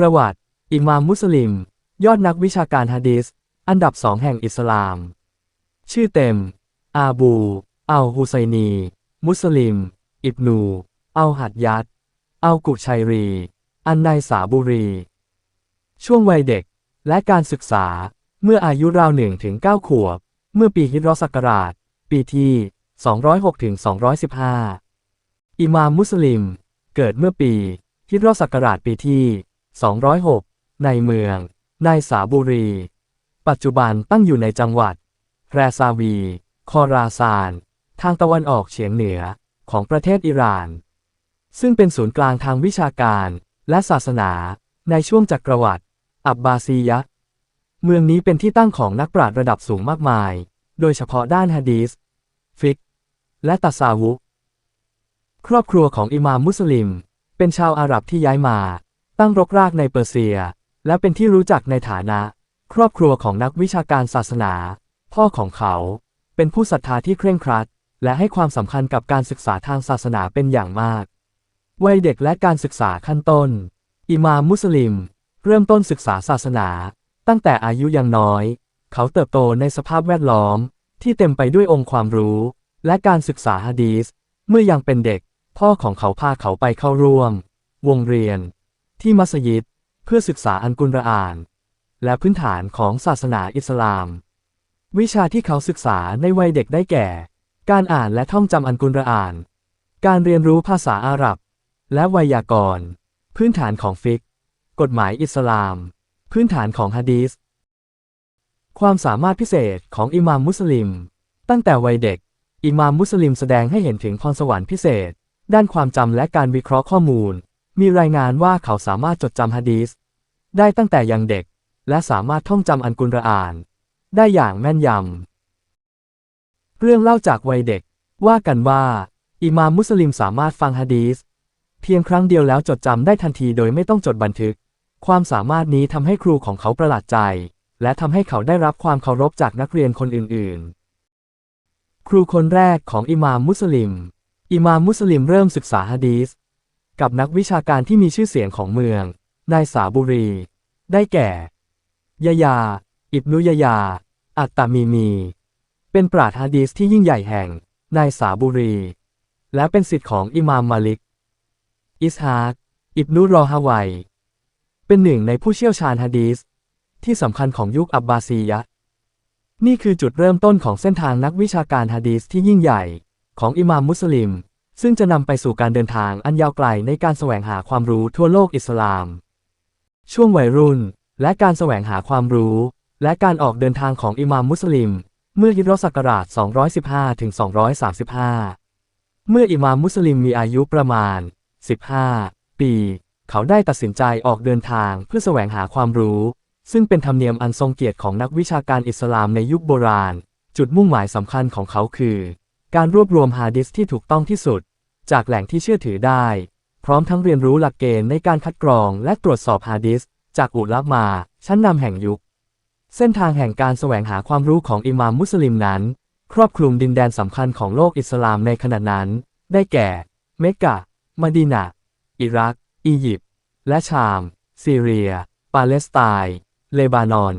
ประวัติ อิมามมุสลิม ยอดนักวิชาการฮะดีษอันดับสองแห่งอิสลาม ชื่อเต็ม อาบู อัลฮุไซนี มุสลิม อิบนู อัลหัดยัดอัลกุชัยรี อันไนสาบุรี ช่วงวัยเด็กและการศึกษาเมื่ออายุราวหนึ่งถึงเก้าขวบ เมื่อปีฮิจรอศักราช ปีที่ 206ถึง215 อิมามมุสลิม เกิดเมื่อปีฮิจรอศักราชปีที่ 206 ในเมืองในสาบุรี ปัจจุบันตั้งอยู่ในจังหวัด แพรซาวี คอราซาน ทางตะวันออกเฉียงเหนือของประเทศอิหร่าน ซึ่งเป็นศูนย์กลางทางวิชาการและศาสนาในช่วงจักรวรรดิอับบาซียะ เมืองนี้เป็นที่ตั้งของนักปราชญ์ระดับสูงมากมาย โดยเฉพาะด้านฮะดีษฟิก และตัสาวุ ครอบครัวของอิมามมุสลิม เป็นชาวอาหรับที่ย้ายมา ตั้งรกรากในเปอร์เซีย และเป็นที่รู้จักในฐานะ ครอบครัวของนักวิชาการศาสนา พ่อของเขา เป็นผู้ศรัทธาที่เคร่งครัด และให้ความสำคัญกับการศึกษาทางศาสนาเป็นอย่างมากวัยเด็กและการศึกษาขั้นต้น อิมามมุสลิม เริ่มต้นศึกษาศาสนา ตั้งแต่อายุยังน้อย เขาเติบโตในสภาพแวดล้อม ที่เต็มไปด้วยองค์ความรู้ และการศึกษาฮะดีษเมื่อยังเป็นเด็ก พ่อของเขาพาเขาไปเข้าร่วม วงเรียน ที่มัสยิดเพื่อศึกษาอันกุรอาน และพื้นฐานของศาสนาอิสลาม วิชาที่เขาศึกษาในวัยเด็กได้แก่ การอ่านและท่องจำอันกุรอาน การเรียนรู้ภาษาอาหรับ และไวยากรณ์ พื้นฐานของฟิก กฎหมายอิสลาม พื้นฐานของฮะดีษความสามารถพิเศษของอิหม่ามมุสลิม ตั้งแต่วัยเด็ก อิหม่ามมุสลิมแสดงให้เห็นถึงพรสวรรค์พิเศษ ด้านความจำและการวิเคราะห์ข้อมูล มีรายงานว่าเขาสามารถจดจำฮะดีษได้ตั้งแต่ยังเด็ก และสามารถท่องจำอันกุรอาน ได้อย่างแม่นยำ เรื่องเล่าจากวัยเด็ก ว่ากันว่า อิมามมุสลิมสามารถฟังฮะดีษเพียงครั้งเดียวแล้วจดจำได้ทันทีโดยไม่ต้องจดบันทึก ความสามารถนี้ทำให้ครูของเขาประหลาดใจ และทำให้เขาได้รับความเคารพจากนักเรียนคนอื่น ๆ ครูคนแรกของอิมามมุสลิม อิมามมุสลิมเริ่มศึกษาฮะดีษ กับนักวิชาการที่มีชื่อเสียงของเมือง นายสาบุรี ได้แก่ยะยา อิบนุยะยา อัตตามีมี เป็นปราชญ์ฮะดีษที่ยิ่งใหญ่แห่ง นายสาบุรี และเป็นศิษย์ของอิมามมาลิก อิสฮากอิบนุรอฮาวัย เป็นหนึ่งในผู้เชี่ยวชาญฮะดีษที่สำคัญของยุคอับบาซียะ นี่คือจุดเริ่มต้นของเส้นทางนักวิชาการฮะดีษที่ยิ่งใหญ่ของอิมามมุสลิม ซึ่งจะนำไปสู่การเดินทางอันยาวไกลในการแสวงหาความรู้ทั่วโลกอิสลาม ช่วงวัยรุ่น และการแสวงหาความรู้ และการออกเดินทางของอิหม่ามมุสลิม เมื่อฮิรอศักราช 215ถึง235 เมื่ออิหม่ามมุสลิมมีอายุประมาณ 15 ปี เขาได้ตัดสินใจออกเดินทางเพื่อแสวงหาความรู้ ซึ่งเป็นธรรมเนียมอันทรงเกียรติของนักวิชาการอิสลามในยุคโบราณ จุดมุ่งหมายสำคัญของเขาคือ การรวบรวมฮะดิษที่ถูกต้องที่สุด จากแหล่งที่เชื่อถือได้ พร้อมทั้งเรียนรู้หลักเกณฑ์ในการคัดกรองและตรวจสอบฮะดิษจากอุลามะชั้นนำแห่งยุค เส้นทางแห่งการแสวงหาความรู้ของอิมามมุสลิมนั้น ครอบคลุมดินแดนสำคัญของโลกอิสลามในขณะนั้น ได้แก่ เมกะมดีนะอิรัก อียิปต์ และชาม ซีเรีย ปาเลสไตน์ เลบานอน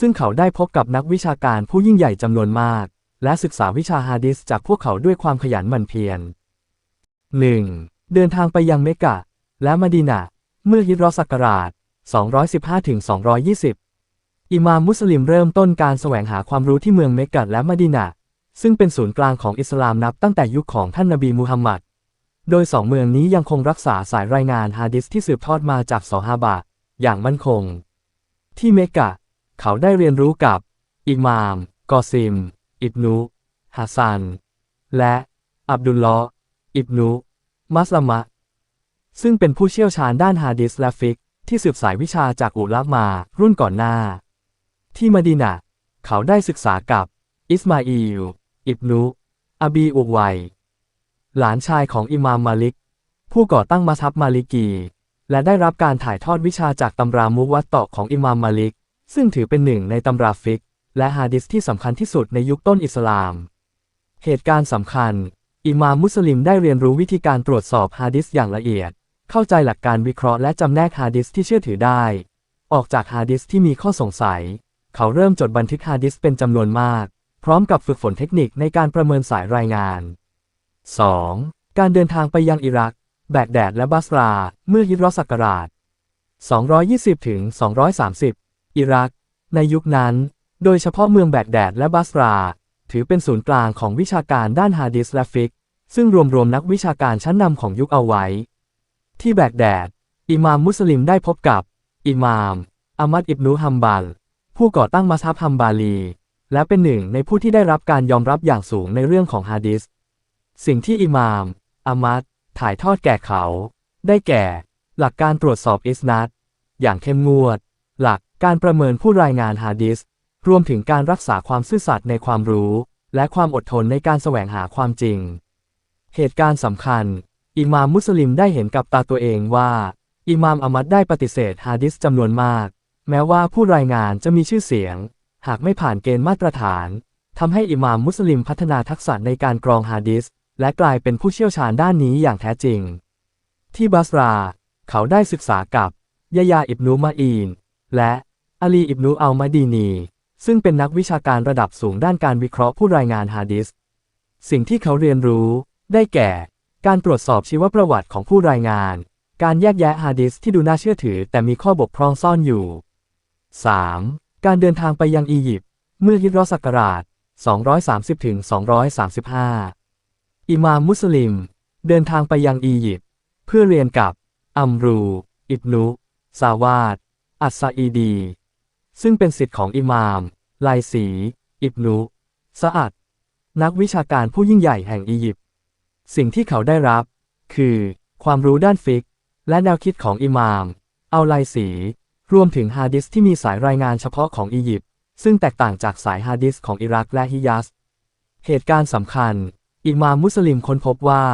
ซึ่งเขาได้พบกับนักวิชาการผู้ยิ่งใหญ่จำนวนมาก และศึกษาวิชาฮะดิษจากพวกเขาด้วยความขยันหมั่นเพียร 1. เดินทางไปยังเมกะ และมะดีนะเมื่อฮิจรอศักราช 215-220 อิมามมุสลิมเริ่มต้นการแสวงหาความรู้ที่เมืองเมกะและมะดีนะซึ่งเป็นศูนย์กลางของอิสลามนับตั้งแต่ยุคของท่านนบีมูฮัมมัด โดยสองเมืองนี้ยังคงรักษาสายรายงานฮะดิษที่สืบทอดมาจากซอฮาบะอย่างมั่นคง ที่เมกะ เขาได้เรียนรู้กับ อิมาม กอซิม อิบนุฮัสซัน และอับดุลลออิบนุมัสลามะ ซึ่งเป็นผู้เชี่ยวชาญด้านฮะดิษและฟิกที่สืบสายวิชาจากอุลามะรุ่นก่อนหน้า ที่มดีนะเขาได้ศึกษากับ อิสมาอีลอิบนุอบีอุวัย หลานชายของอิมามมาลิก ผู้ก่อตั้งมัซับมาลิกี และได้รับการถ่ายทอดวิชาจากตำรามุวัตตาะของอิมามมาลิก ซึ่งถือเป็นหนึ่งในตำราฟิก และฮะดิษที่สำคัญที่สุดในยุคต้นอิสลาม เหตุการณ์สำคัญ อิมามมุสลิมได้เรียนรู้วิธีการตรวจสอบฮะดิษอย่างละเอียด เข้าใจหลักการวิเคราะห์และจำแนกฮาร์ดดิสก์ที่เชื่อถือได้ ออกจากฮาร์ดดิสก์ที่มีข้อสงสัย เขาเริ่มจดบันทึกฮาร์ดดิสก์เป็นจำนวนมาก พร้อมกับฝึกฝนเทคนิคในการประเมินสายรายงาน 2. การเดินทางไปยังอิรัก แบกแดดและบัสรา เมื่อฮิจเราะห์ศักราช220ถึง230 อิรัก ในยุคนั้น โดยเฉพาะเมืองแบกแดดและบัสรา ถือเป็นศูนย์กลางของวิชาการด้านฮาดิสและฟิก ซึ่งรวมรวมนักวิชาการชั้นนำของยุคเอาไว้ ที่แบกแดด อิมามมุสลิมได้พบกับ อิมามอามัดอิบนุฮัมบัล ผู้ก่อตั้งมัสฮับฮัมบาลี และเป็นหนึ่งในผู้ที่ได้รับการยอมรับอย่างสูงในเรื่องของฮะดิษสิ่งที่อิมามอามัดถ่ายทอดแก่เขา ได้แก่ หลักการตรวจสอบอิสนัดอย่างเข้มงวด หลักการประเมินผู้รายงานฮะดิษ รวมถึงการรักษาความซื่อสัตย์ในความรู้ และความอดทนในการแสวงหาความจริง เหตุการณ์สำคัญ อิมามมุสลิมได้เห็นกับตาตัวเองว่า อิมามอามัดได้ปฏิเสธฮะดิษจำนวนมาก แม้ว่าผู้รายงานจะมีชื่อเสียง หากไม่ผ่านเกณฑ์มาตรฐานทำให้อิมามมุสลิมพัฒนาทักษะในการกรองฮะดิษและกลายเป็นผู้เชี่ยวชาญด้านนี้อย่างแท้จริง ที่บัสรา เขาได้ศึกษากับยะยาอิบนุมาอีน และอาลีอิบนุอัลมาดีนี ซึ่งเป็นนักวิชาการระดับสูงด้านการวิเคราะห์ผู้รายงานฮะดิษสิ่งที่เขาเรียนรู้ ได้แก่ การตรวจสอบชีวประวัติของผู้รายงาน การแยกแยะฮะดิษที่ดูน่าเชื่อถือ แต่มีข้อบกพร่องซ่อนอยู่ 3. การเดินทางไปยังอียิปต์เมื่อฮิจราะห์ศักราช 230-235 อิมามมุสลิม เดินทางไปยังอียิปต์เพื่อเรียนกับ อัมรู อิบนุ ซาวาด อัสซาอีดี ซึ่งเป็นสิทธิ์ของอิมามไลซีอิบนุสะอัด นักวิชาการผู้ยิ่งใหญ่แห่งอียิปต์ สิ่งที่เขาได้รับ คือ ความรู้ด้านฟิก และแนวคิดของอิมามอัลไลซีรวมถึงฮาดิสที่มีสายรายงานเฉพาะของอียิปต์ ซึ่งแตกต่างจากสายฮาดิสของอิรักและฮิยัส เหตุการณ์สำคัญ อิมามมุสลิมค้นพบว่า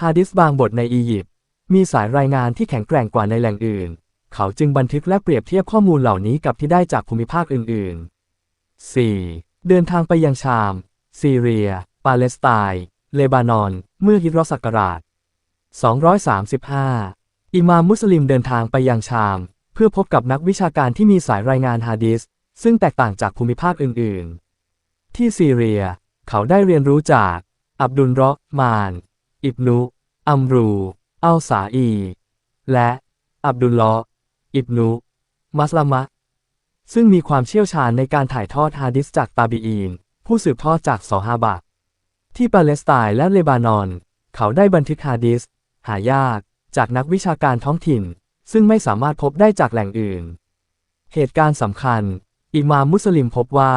ฮาดิสบางบทในอียิปต์ มีสายรายงานที่แข็งแกร่งกว่าในแหล่งอื่น เขาจึงบันทึกและเปรียบเทียบข้อมูลเหล่านี้กับที่ได้จากภูมิภาคอื่น ๆ 4. เดินทางไปยังชาม ซีเรีย ปาเลสไตน์เลบานอน เมื่อฮิจเราะห์ศักราช 235 อิมามมุสลิมเดินทางไปยังชาม เพื่อพบกับนักวิชาการที่มีสายรายงานฮะดิษซึ่งแตกต่างจากภูมิภาคอื่น ๆ ที่ซีเรีย เขาได้เรียนรู้จาก อับดุลราะห์มาน อิบนุ อัมรู อัลสาอี และ อับดุลลอ อิบนุมัสลามะ ซึ่งมีความเชี่ยวชาญในการถ่ายทอดฮะดิษจากตาบีอีน ผู้สืบทอดจากซอฮาบะที่ปาเลสไตน์และเลบานอน เขาได้บันทึกฮะดิษหายาก จากนักวิชาการท้องถิ่น ซึ่งไม่สามารถพบได้จากแหล่งอื่น เหตุการณ์สำคัญ อิมามมุสลิมพบว่า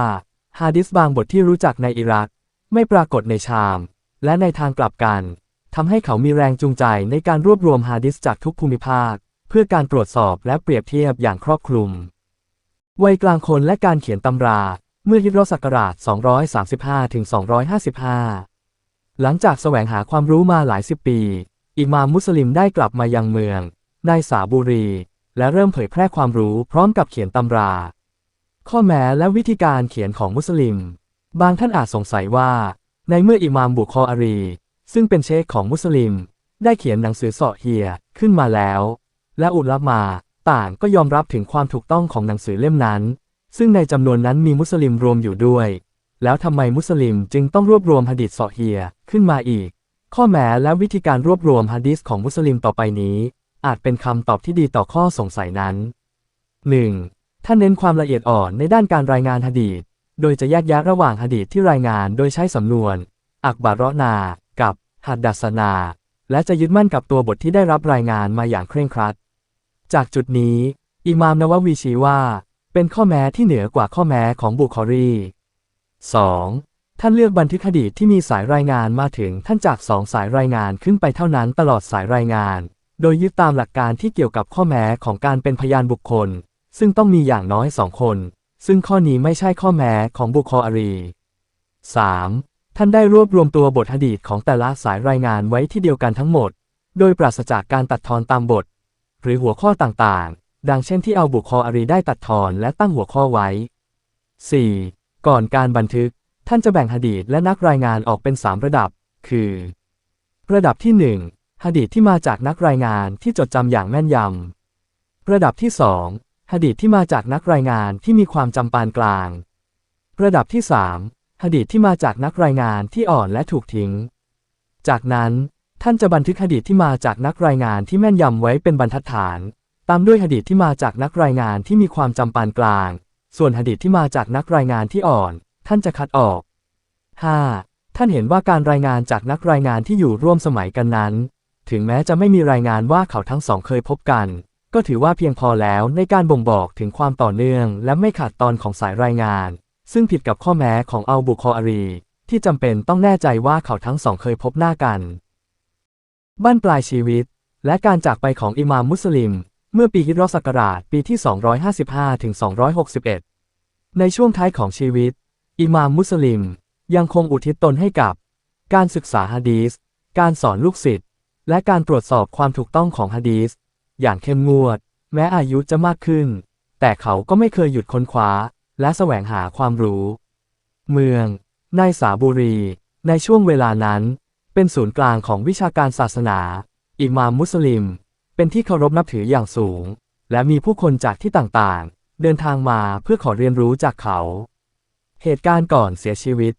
ฮะดิษบางบทที่รู้จักในอิรัก ไม่ปรากฏในชาม และในทางกลับกันทำให้เขามีแรงจูงใจในการรวบรวมฮะดิษจากทุกภูมิภาค พื่อการตรวจสอบและเปรียบเทียบอย่างครอบคลุม วัยกลางคนและการเขียนตำราเมื่อฮิจเราะห์ศักราช 235-255 หลังจากแสวงหาความรู้มาหลายสิบปี อิมามมุสลิมได้กลับมายังเมืองในสาบุรี และเริ่มเผยแพร่ความรู้พร้อมกับเขียนตำรา ข้อแม้และวิธีการเขียนของมุสลิม บางท่านอาจสงสัยว่า ในเมื่ออิมามบุคออารี ซึ่งเป็นเชคของมุสลิม ได้เขียนหนังสือเสาะเฮียขึ้นมาแล้ว และอุลามา ต่างก็ยอมรับถึงความถูกต้องของหนังสือเล่มนั้น ซึ่งในจำนวนนั้นมีมุสลิมรวมอยู่ด้วย แล้วทำไมมุสลิมจึงต้องรวบรวมหะดีษเสาะเฮียขึ้นมาอีก ข้อแม้และวิธีการรวบรวมฮะดีษของมุสลิมต่อไปนี้ อาจเป็นคำตอบที่ดีต่อข้อสงสัยนั้น 1. ท่านเน้นความละเอียดอ่อนในด้านการรายงานฮะดีษโดยจะแยกแยะระหว่างฮะดีษที่รายงานโดยใช้สำนวน อักบารอนา กับหัดดัสนา และจะยึดมั่นกับตัวบทที่ได้รับรายงานมาอย่างเคร่งครัด จากจุดนี้อิมามนววีชี้ว่า เป็นข้อแม้ที่เหนือกว่าข้อแม้ของบุคอรี 2. ท่านเลือกบันทึกคดีที่มีสายรายงานมาถึงท่านจากสองสายรายงานขึ้นไปเท่านั้นตลอดสายรายงาน โดยยึดตามหลักการที่เกี่ยวกับข้อแม้ของการเป็นพยานบุคคล ซึ่งต้องมีอย่างน้อยสองคน ซึ่งข้อนี้ไม่ใช่ข้อแม้ของบุคอรี 3. ท่านได้รวบรวมตัวบทหะดีษของแต่ละสายรายงานไว้ที่เดียวกันทั้งหมด โดยปราศจากการตัดทอนตามบท หรือหัวข้อต่างๆ ดังเช่นที่เอาบุคอรีได้ตัดทอนและตั้งหัวข้อไว้ 4. ก่อนการบันทึก ท่านจะแบ่งหะดีษและนักรายงานออกเป็น 3 ระดับ คือ ระดับที่ 1หะดีษที่มาจากนักรายงานที่จดจำอย่างแม่นยำ ระดับที่สองหะดีษที่มาจากนักรายงานที่มีความจำปานกลาง ระดับที่สามหะดีษที่มาจากนักรายงานที่อ่อนและถูกทิ้ง จากนั้น ท่านจะบันทึกหะดีษที่มาจากนักรายงานที่แม่นยำไว้เป็นบรรทัดฐาน ตามด้วยหะดีษที่มาจากนักรายงานที่มีความจำปานกลาง ส่วนหะดีษที่มาจากนักรายงานที่อ่อน ท่านจะคัดออก 5. ท่านเห็นว่าการรายงานจากนักรายงานที่อยู่ร่วมสมัยกันนั้น ถึงแม้จะไม่มีรายงานว่าเขาทั้งสองเคยพบกัน ก็ถือว่าเพียงพอแล้วในการบ่งบอกถึงความต่อเนื่อง และไม่ขาดตอนของสายรายงาน ซึ่งผิดกับข้อแม้ของอัลบุคออารี ที่จำเป็นต้องแน่ใจว่าเขาทั้งสองเคยพบหน้ากัน บ้านปลายชีวิต และการจากไปของอิหม่ามมุสลิม เมื่อปีฮิจราะห์ศักราชปีที่ 255ถึง261 ในช่วงท้ายของชีวิต อิหม่ามมุสลิม ยังคงอุทิศตนให้กับ การศึกษาฮะดีษการสอนลูกศิษย์ และการตรวจสอบความถูกต้องของฮะดีษอย่างเข้มงวด แม้อายุจะมากขึ้น แต่เขาก็ไม่เคยหยุดค้นคว้า และแสวงหาความรู้ เมืองในสาบุรี ในช่วงเวลานั้น เป็นศูนย์กลางของวิชาการศาสนา อิหม่ามมุสลิม เป็นที่เคารพนับถืออย่างสูง และมีผู้คนจากที่ต่างๆ เดินทางมาเพื่อขอเรียนรู้จากเขา เหตุการณ์ก่อนเสียชีวิต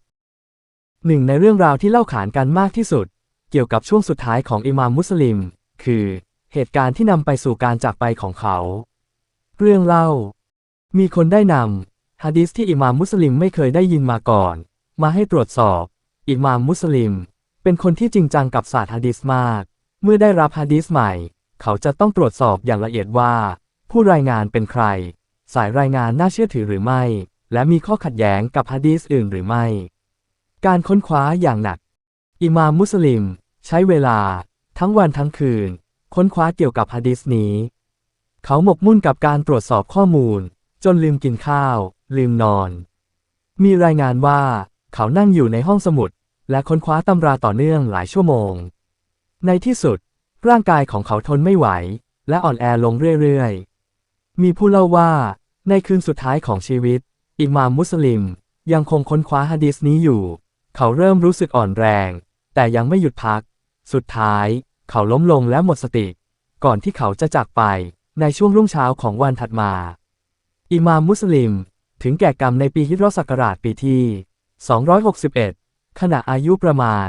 หนึ่งในเรื่องราวที่เล่าขานกันมากที่สุด เกี่ยวกับช่วงสุดท้ายของอิหม่ามมุสลิม คือ เหตุการณ์ที่นำไปสู่การจากไปของเขา เรื่องเล่า มีคนได้นำฮะดีษที่อิหม่ามมุสลิมไม่เคยได้ยินมาก่อน มาให้ตรวจสอบ อิหม่ามมุสลิม เป็นคนที่จริงจังกับศาสตร์ฮะดีษมาก เมื่อได้รับฮะดีษใหม่ เขาจะต้องตรวจสอบอย่างละเอียดว่า ผู้รายงานเป็นใคร สายรายงานน่าเชื่อถือหรือไม่ และมีข้อขัดแย้งกับฮะดีษอื่นหรือไม่ การค้นคว้าอย่างหนัก อิหม่ามมุสลิม ใช้เวลา ทั้งวันทั้งคืน ค้นคว้าเกี่ยวกับฮะดีษนี้ เขาหมกมุ่นกับการตรวจสอบข้อมูล จนลืมกินข้าว ลืมนอน มีรายงานว่า เขานั่งอยู่ในห้องสมุด และค้นคว้าตำราต่อเนื่องหลายชั่วโมง ในที่สุด ร่างกายของเขาทนไม่ไหว และอ่อนแอลงเรื่อยๆ มีผู้เล่าว่า ในคืนสุดท้ายของชีวิต อิหม่ามมุสลิม ยังคงค้นคว้าฮะดีษนี้อยู่ เขาเริ่มรู้สึกอ่อนแรง แต่ยังไม่หยุดพัก สุดท้าย เขาล้มลงและหมดสติ ก่อนที่เขาจะจากไปในช่วงรุ่งเช้าของวันถัดมา อิหม่ามมุสลิม ถึงแก่กรรมในปีฮิจราะห์ศักราชปีที่ 261 ขณะอายุประมาณ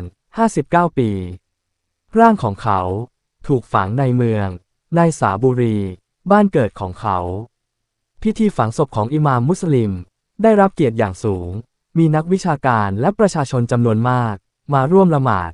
59 ปี ร่างของเขาถูกฝังในเมือง ในสาบุรี บ้านเกิดของเขา พิธีฝังศพของอิหม่ามมุสลิม ได้รับเกียรติอย่างสูง มีนักวิชาการและประชาชนจำนวนมาก มาร่วมละหมาด